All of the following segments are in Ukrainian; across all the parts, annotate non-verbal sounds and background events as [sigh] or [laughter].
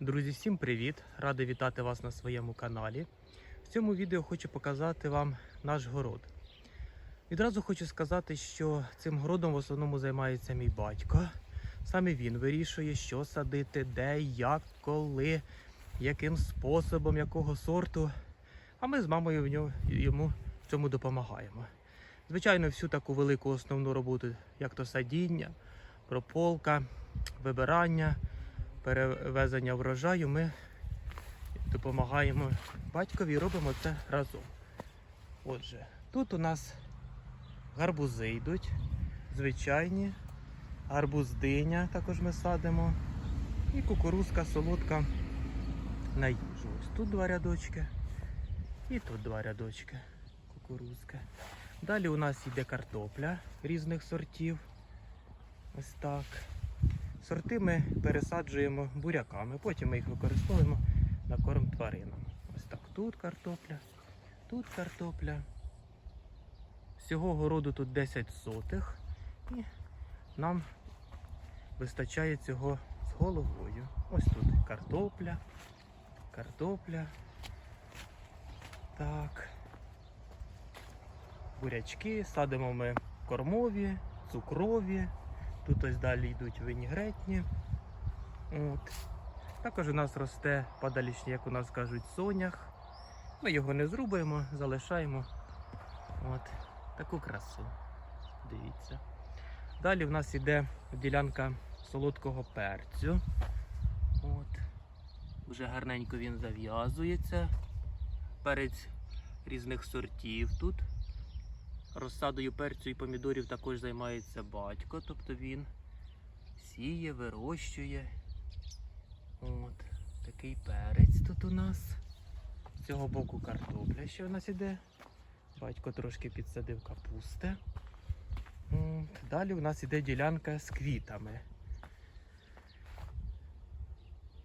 Друзі, всім привіт! Радий вітати вас на своєму каналі. В цьому відео хочу показати вам наш город. Відразу хочу сказати, що цим городом в основному займається мій батько. Саме він вирішує, що садити, де, як, коли, яким способом, якого сорту. А ми з мамою в нього, йому в цьому допомагаємо. Звичайно, всю таку велику основну роботу, як то садіння, прополка, вибирання перевезення врожаю ми допомагаємо батькові і робимо це разом. Отже, тут у нас гарбузи йдуть, звичайні, гарбуздиня також ми садимо. І кукурузка солодка на їжу. Ось тут два рядочки. І тут два рядочки кукурузки. Далі у нас йде картопля різних сортів. Ось так. Сорти ми пересаджуємо буряками, потім ми їх використовуємо на корм тваринам. Ось так. Тут картопля, тут картопля. Всього городу тут 10 сотих. І нам вистачає цього з головою. Ось тут картопля, картопля. Так. Бурячки, садимо ми кормові, цукрові. Тут ось далі йдуть винігретні. От. Також у нас росте падалічні, як у нас кажуть, сонях. Ми його не зрубаємо, залишаємо от таку красу. Дивіться. Далі в нас йде ділянка солодкого перцю. От. Вже гарненько він зав'язується. Перець різних сортів тут. Розсадою перцю і помідорів також займається батько, тобто він сіє, вирощує. От, такий перець тут у нас. З цього боку картопля ще у нас іде. Батько трошки підсадив капусти. От, Далі у нас іде ділянка з квітами.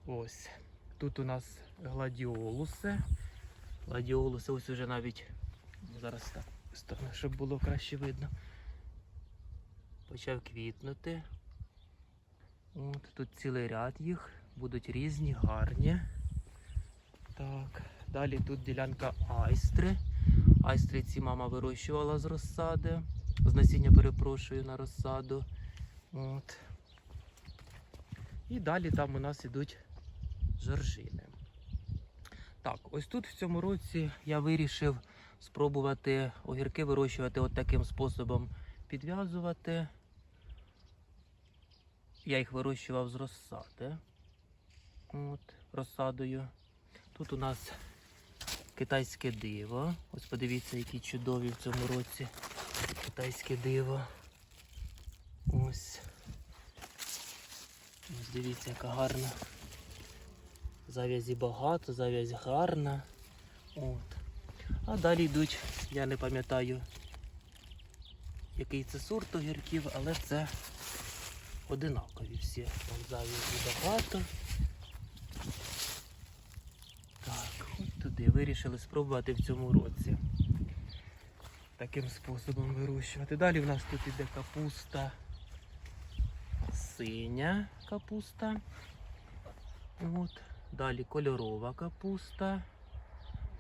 Ось. Тут у нас гладіолуси. Гладіолуси ось уже навіть зараз так сторони, щоб було краще видно. Почав квітнути. От, тут цілий ряд їх, будуть різні, гарні. Так, далі тут ділянка айстри. Айстри ці мама вирощувала з розсади. З насіння перепрошую на розсаду. От. І далі там у нас ідуть жоржини. Так, ось тут в цьому році я вирішив спробувати огірки вирощувати от таким способом підв'язувати. Я їх вирощував з розсади. От, розсадою. Тут у нас китайське диво. Ось подивіться, які чудові в цьому році китайське диво. Ось. Ось дивіться, яка гарна. Зав'язі багато, зав'язь гарна. От. А далі йдуть, я не пам'ятаю, який це сорт огірків, але це одинакові всі. Там зав'язі багато. Так, от туди вирішили спробувати в цьому році. Таким способом вирощувати. Далі в нас тут іде капуста. Синя капуста. От. Далі кольорова капуста.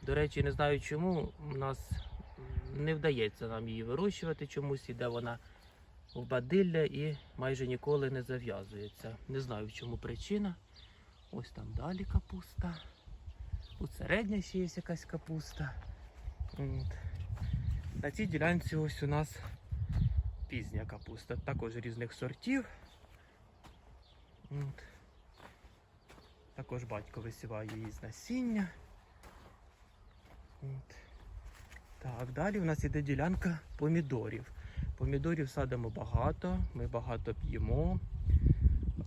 До речі, не знаю чому у нас не вдається нам її вирощувати чомусь, іде вона в бадилля і майже ніколи не зав'язується. Не знаю в чому причина. Ось там далі капуста. Тут середня ще є якась капуста. От. На цій ділянці ось у нас пізня капуста, також різних сортів. От. Також батько висіває її з насіння. Так, далі у нас іде ділянка помідорів. Помідорів садимо багато, ми багато п'ємо,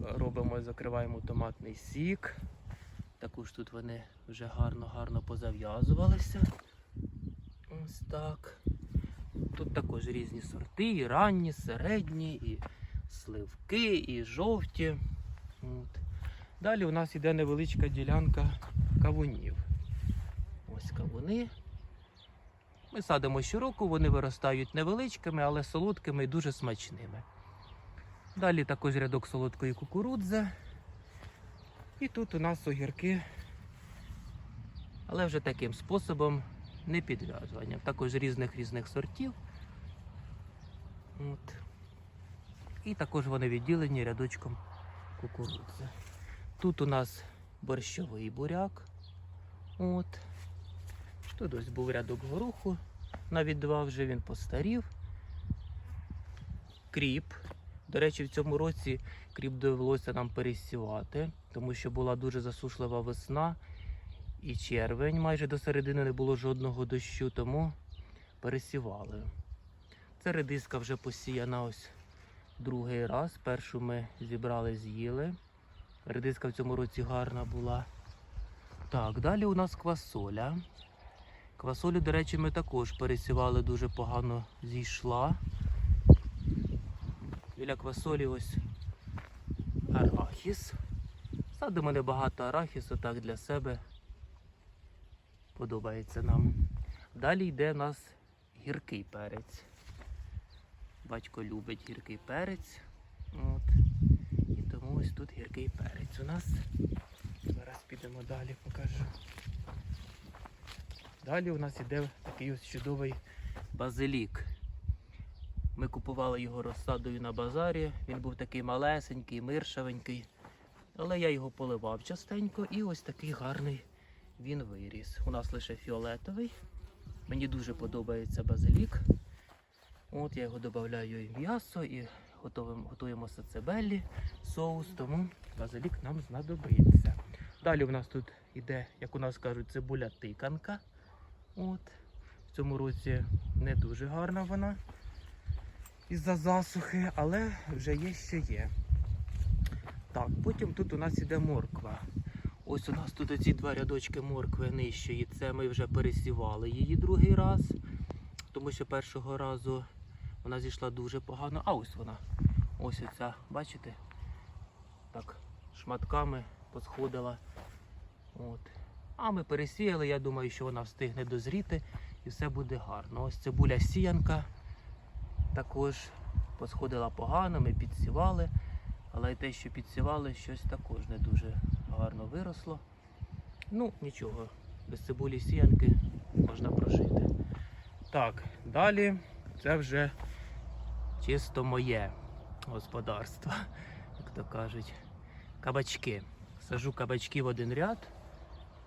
робимо і закриваємо томатний сік. Також тут вони вже гарно-гарно позав'язувалися. Ось так. Тут також різні сорти, і ранні, середні, і сливки, і жовті. От. Далі у нас іде невеличка ділянка кавунів. Кавуни. Ми садимо щороку, вони виростають невеличкими, але солодкими і дуже смачними. Далі також рядок солодкої кукурудзи. І тут у нас огірки, але вже таким способом не підв'язуванням. Також різних різних сортів. От. І також вони відділені рядочком кукурудзи. Тут у нас борщовий буряк. От. Тут ось був рядок гороху. Навіть два вже він постарів. Кріп. До речі, в цьому році кріп довелося нам пересівати, тому що була дуже засушлива весна і червень. Майже до середини не було жодного дощу, тому пересівали. Це редиска вже посіяна ось другий раз. Першу ми зібрали, з'їли. Редиска в цьому році гарна була. Так, далі у нас квасоля. Квасолю, до речі, ми також пересівали, дуже погано зійшла. Біля квасолі ось арахіс. Садимо небагато арахісу, так для себе. Подобається нам. Далі йде у нас гіркий перець. Батько любить гіркий перець. От. І тому ось тут гіркий перець у нас. Зараз підемо далі, покажу. Далі у нас іде такий ось чудовий базилік. Ми купували його розсадою на базарі. Він був такий малесенький, миршавенький. Але я його поливав частенько і ось такий гарний він виріс. У нас лише фіолетовий. Мені дуже подобається базилік. От я його додаю і м'ясо, і готуємо, готуємо сацебеллі, соус, тому базилік нам знадобиться. Далі у нас тут іде, як у нас кажуть, цибуля тиканка. От. В цьому році не дуже гарна вона із-за засухи, але вже є, що є. Так, потім тут у нас іде морква. Ось у нас тут оці два рядочки моркви нижчої. Це ми вже пересівали її другий раз, тому що першого разу вона зійшла дуже погано. А ось вона. Ось оця, бачите? Так, шматками посходила. От. А ми пересіяли, я думаю, що вона встигне дозріти і все буде гарно. Ось цибуля сіянка також посходила погано, ми підсівали, але й те, що підсівали, щось також не дуже гарно виросло. Ну, нічого, без цибулі сіянки можна прожити. Так, далі це вже чисто моє господарство, [laughs] як то кажуть. Кабачки. Сажу кабачки в один ряд.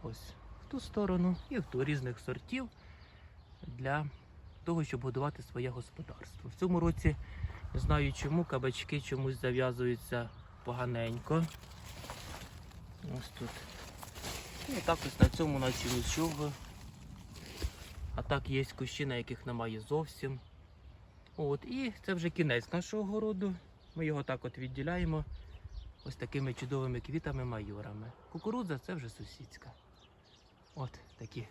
Ось в ту сторону і в ту різних сортів для того, щоб будувати своє господарство. В цьому році не знаю чому кабачки чомусь зав'язуються поганенько. Ось тут. Ну, так ось на цьому наче нічого. А так є кущі, на яких немає зовсім. От, і це вже кінець нашого городу. Ми його так от відділяємо ось такими чудовими квітами майорами. Кукурудза це вже сусідська. От такі,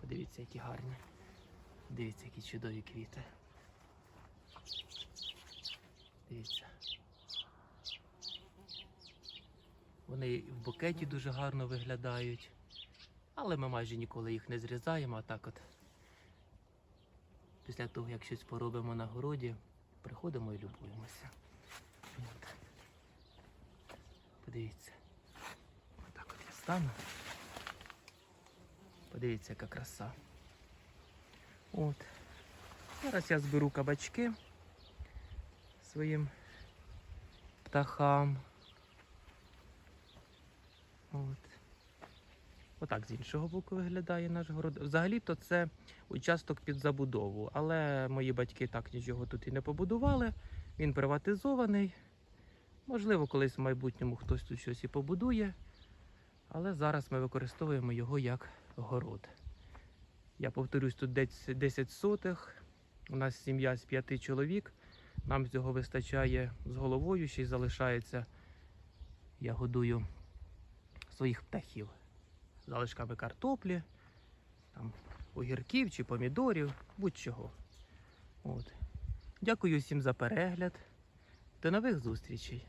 подивіться, які гарні. Дивіться, які чудові квіти. Дивіться. Вони в букеті дуже гарно виглядають. Але ми майже ніколи їх не зрізаємо, а так от. Після того, як щось поробимо на городі, приходимо і любуємося. Подивіться. Отак от я стану. Подивіться, яка краса. От. Зараз я зберу кабачки своїм птахам. От. Отак з іншого боку виглядає наш город. Взагалі-то це участок під забудову, але мої батьки так нічого тут і не побудували. Він приватизований. Можливо, колись в майбутньому хтось тут щось і побудує, але зараз ми використовуємо його як город. Я повторюсь, тут десь 10 сотих. У нас сім'я з п'яти чоловік. Нам цього вистачає з головою, ще й залишається. Я годую своїх птахів залишками картоплі, там, огірків чи помідорів, будь-чого. Дякую всім за перегляд. До нових зустрічей!